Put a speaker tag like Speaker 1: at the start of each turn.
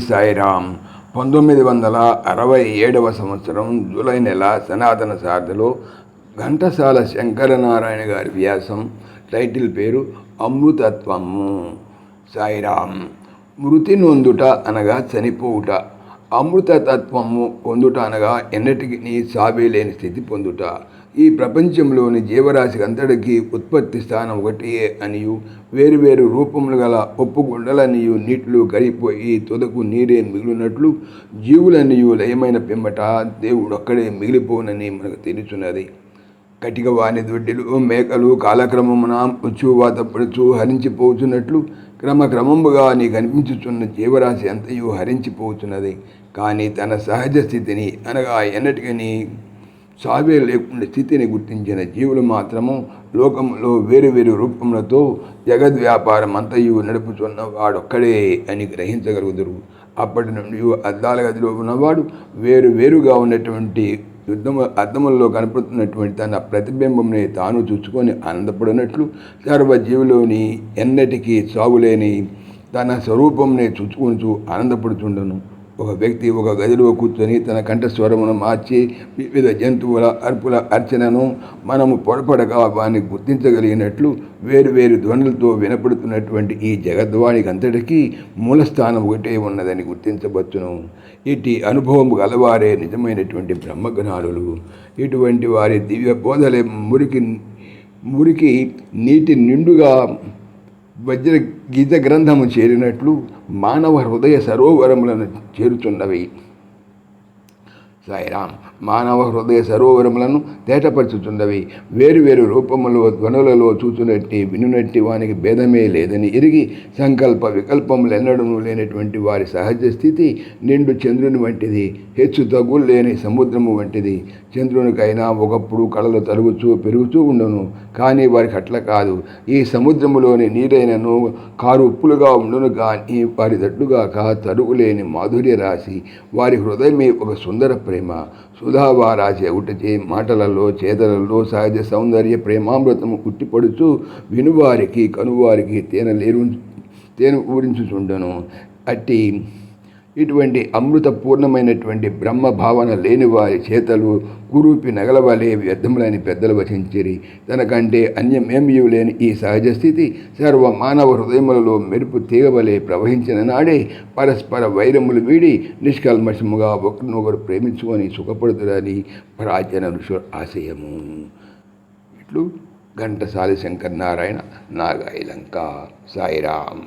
Speaker 1: సాయిరామ్ పంతొమ్మిది వందల అరవై ఏడవ సంవత్సరం జూలై నెల సనాతన సారథిలో ఘంటసాల శంకరనారాయణ గారి వ్యాసం టైటిల్ పేరు అమృతత్వము. సాయిరామ్ మృతి నొందుట అనగా చనిపోవుట అమృతతత్వము పొందుట అనగా ఎన్నటికి నీ సాబే లేని స్థితి పొందుట. ఈ ప్రపంచంలోని జీవరాశికి అంతటికీ ఉత్పత్తి స్థానం ఒకటియే అనియు. వేరువేరు రూపములు గల ఒప్పుగుండలనియు నీటిలో కరిగిపోయి తుదకు నీరే మిగిలినట్లు జీవులనియు లయమైన పిమ్మట దేవుడు ఒక్కడే మిగిలిపోనని మనకు తెలుచున్నది కటిక వాని దొడ్డిలు మేకలు కాలక్రమమున ఉచ్చువాత పడుచు హరించిపోతున్నట్లు క్రమక్రమముగా నీకు కనిపించుచున్న జీవరాశి అంతయు హరించిపోతున్నది కానీ తన సహజ స్థితిని అనగా ఎన్నటికని సావే లేకుండా స్థితిని గుర్తించిన జీవులు మాత్రము లోకంలో వేరు వేరు రూపములతో జగద్ వ్యాపారం అంతయు నడుపుతున్న వాడొక్కడే అని గ్రహించగలుగుతారు అప్పటి నుండి అద్దాల గదిలో ఉన్నవాడు వేరు వేరుగా ఉన్నటువంటి యుద్ధము అద్దములలో కనపడుతున్నటువంటి తన ప్రతిబింబంని తాను చూసుకొని ఆనందపడినట్లు సర్వజీవిలోని ఎన్నటికీ సాగులేని తన స్వరూపంని చూచుకుంటూ ఆనందపడుతుండను. ఒక వ్యక్తి ఒక గదిలో కూర్చొని తన కంఠస్వరమును మార్చి వివిధ జంతువుల అర్పుల అర్చనను మనము పొడపడగా వారిని గుర్తించగలిగినట్లు వేరు ధ్వనులతో వినపడుతున్నటువంటి ఈ జగద్వాణికి అంతటికీ మూలస్థానం ఒకటే ఉన్నదని గుర్తించవచ్చును ఇటు అనుభవం గలవారే నిజమైనటువంటి బ్రహ్మజ్ఞానులు. ఇటువంటి వారి దివ్య బోధలే మురికి మురికి నీటి నిండుగా వజ్ర గీత గ్రంథము చేరినట్లు మానవ హృదయ సరోవరములను చేరుచున్నవి. సాయిరామ్ మానవ హృదయ సరోవరములను తేటపరచుచున్నవి. వేరువేరు రూపములో ధ్వనులలో చూచునట్టి వినునట్టి వానికి భేదమే లేదని ఎరిగి సంకల్ప వికల్పములు ఎన్నడము లేనటువంటి వారి సహజ స్థితి నిండు చంద్రుని వంటిది హెచ్చు తగ్గులు లేని సముద్రము వంటిది. చంద్రునికైనా ఒకప్పుడు కళలు తరుగుచూ పెరుగుతూ ఉండను కానీ వారికి అట్ల కాదు. ఈ సముద్రములోని నీరైనను కారు ఉప్పులుగా ఉండును కానీ వారి తట్టుగాక తరుగులేని మాధుర్య రాశి వారి హృదయమే ఒక సుందర ప్రేమ. సుధావారాశి ఒకటి మాటలలో చేతలలో సహజ సౌందర్య ప్రేమామృతము కుట్టిపడుచు వినువారికి కనువారికి తేనె లేరు తేనె ఊరించుచుండను. అట్టి ఇటువంటి అమృతపూర్ణమైనటువంటి బ్రహ్మ భావన లేని వారి చేతలు కురూపి నగలవలే వ్యర్థములని పెద్దలు వచించిరి. తనకంటే అన్యమేమియు లేని ఈ సహజ స్థితి సర్వ మానవ హృదయములలో మెరుపు తీగవలే ప్రవహించిన నాడే పరస్పర వైరములు వీడి నిష్కల్మషముగా ఒకరినొకరు ప్రేమించుకొని సుఖపడుతురని ప్రాచీన ఋషుల ఆశయము. ఇట్లు ఘంటసాలి శంకర్ నారాయణ నాగాయిలంక సాయిరామ్.